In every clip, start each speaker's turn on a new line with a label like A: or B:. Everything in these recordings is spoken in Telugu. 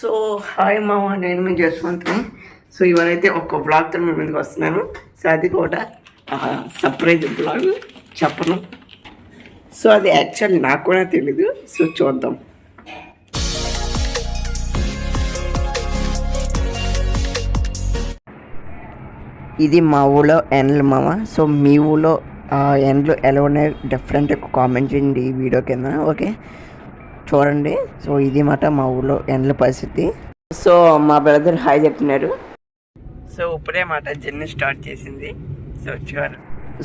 A: సో హాయ్ మామ నేను మీ జస్వంత్ని. సో ఇవరైతే ఒక బ్లాగ్తో మీ ముందుకు వస్తున్నాను. సో అది కూడా సర్ప్రైజ్ బ్లాగ్ చెప్పను. సో అది యాక్చువల్ నాకు కూడా తెలీదు. సో చూద్దాం. ఇది మా ఊళ్ళో ఎండ్లు మామ. సో మీ ఊళ్ళో ఆ ఎండ్లు ఎలా ఉన్నాయో? డిఫరెంట్ కామెంట్ చేయండి ఈ వీడియో కింద ఓకే చూడండి. సో ఇది మాట మా ఊళ్ళో ఎండ్ల పరిస్థితి. సో మా బ్రదర్ హాయ్ చెప్తున్నారు. సో ఇప్పుడే మాట జర్నీ స్టార్ట్ చేసింది. సో చూడాలి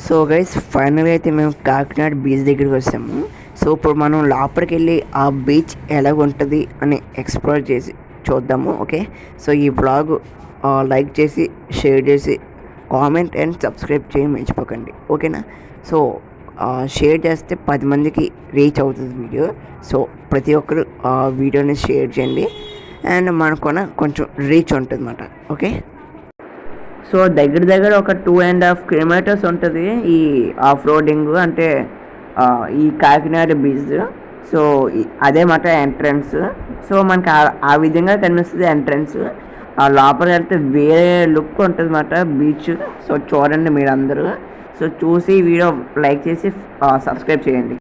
A: సో గైస్ ఫైనల్గా అయితే మేము కాకినాడ బీచ్ దగ్గరికి వచ్చాము. సో ఇప్పుడు మనం లోపలికి వెళ్ళి ఆ బీచ్ ఎలాగ ఉంటుంది అని ఎక్స్ప్లోర్ చేసి చూద్దాము ఓకే సో ఈ బ్లాగ్ లైక్ చేసి షేర్ చేసి కామెంట్ అండ్ సబ్స్క్రైబ్ చేయి మర్చిపోకండి ఓకేనా సో షేర్ చేస్తే పది మందికి రీచ్ అవుతుంది వీడియో సో ప్రతి ఒక్కరు ఆ వీడియోని షేర్ చేయండి. అండ్ మనకున్న కొంచెం రీచ్ ఉంటుంది అన్నమాట ఓకే సో దగ్గర దగ్గర ఒక టూ అండ్ హాఫ్ కిలోమీటర్స్ ఉంటుంది ఈ ఆఫ్ రోడింగ్ అంటే ఈ కాకినాడ బీచ్ సో అదే మాట ఎంట్రన్స్ సో మనకి ఆ- విధంగా కనిపిస్తుంది ఎంట్రన్స్ ఆ లోపలికి వెళ్తే వేరే లుక్ ఉంటుంది అన్నమాట బీచ్ సో చూడండి మీరు అందరూ సో చూసి వీడియో లైక్ చేసి సబ్స్క్రైబ్ చేయండి.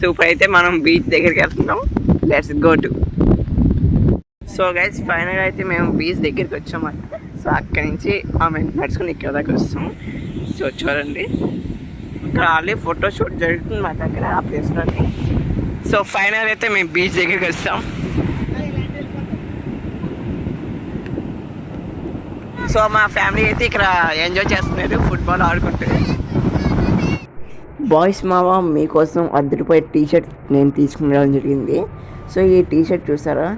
A: సూపర్. అయితే మనం బీచ్ దగ్గరికి వెళ్తున్నాం. Let's go to so guys final అయితే మేము బీచ్ దగ్గరికి వచ్చాము సో అక్కడి నుంచి ఆమె నడుచుకుని ఇక్కడ దాకా వస్తాం. సో చూడండి. ఇక్కడ ఆల్రెడీ ఫోటో షూట్ జరుగుతుంది మా దగ్గర ఆ ప్లేస్లో సో ఫైనల్ అయితే మేము బీచ్ దగ్గరికి వస్తాం. సో మా ఫ్యామిలీ అయితే ఇక్కడ ఎంజాయ్ చేస్తున్నారు ఫుట్బాల్ ఆడుకుంటూ బాయ్స్ మావా మీకోసం అర్ధ రూపాయ టీ షర్ట్ నేను తీసుకుని జరిగింది. సో ఈ టీ షర్ట్ చూసారా?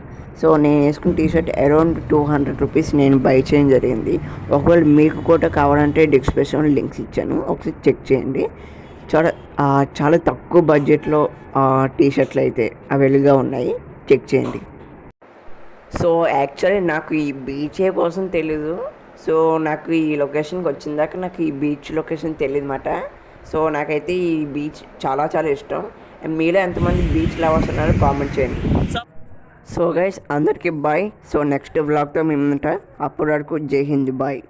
A: సో నేను వేసుకున్న T shirt around two hundred rupees నేను బై చేయడం జరిగింది. ఒకవేళ మీకు కూడా కావాలంటే డిస్క్రిప్షన్ లింక్స్ ఇచ్చాను ఒకసారి చెక్ చేయండి. చాలా చాలా తక్కువ బడ్జెట్లో టీ షర్ట్లు అయితే అవైలబుల్గా ఉన్నాయి. చెక్ చేయండి. సో యాక్చువల్లీ నాకు ఈ బీచే కోసం తెలీదు. సో నాకు ఈ లొకేషన్కి వచ్చిన దాకా నాకు ఈ బీచ్ లొకేషన్ తెలియదు సో నాకైతే ఈ బీచ్ చాలా చాలా ఇష్టం. మీలో ఎంతమంది బీచ్ లవర్స్ ఉన్నారో కామెంట్ చేయండి. సో గైస్ అందరికీ బాయ్. సో నెక్స్ట్ వ్లాగ్తో మేము ఉంటా. అప్పటి వరకు జై హింద్ బాయ్.